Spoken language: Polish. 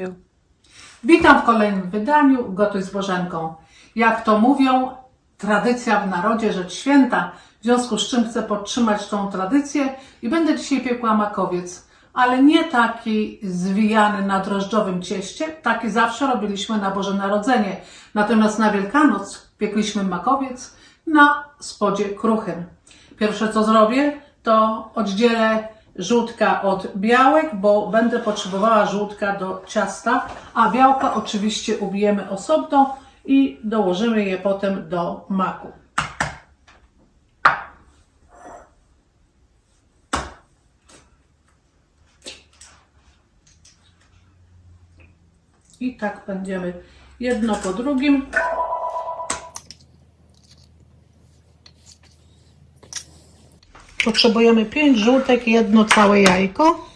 you. Witam w kolejnym wydaniu Gotuj z Bożenką. Jak to mówią, tradycja w narodzie, rzecz święta, w związku z czym chcę podtrzymać tą tradycję i będę dzisiaj piekła makowiec, ale nie taki zwijany na drożdżowym cieście, taki zawsze robiliśmy na Boże Narodzenie. Natomiast na Wielkanoc piekliśmy makowiec na spodzie kruchym. Pierwsze co zrobię, to oddzielę żółtka od białek, bo będę potrzebowała żółtka do ciasta, a białka oczywiście ubijemy osobno i dołożymy je potem do maku. I tak będziemy jedno po drugim. Potrzebujemy 5 żółtek i jedno całe jajko.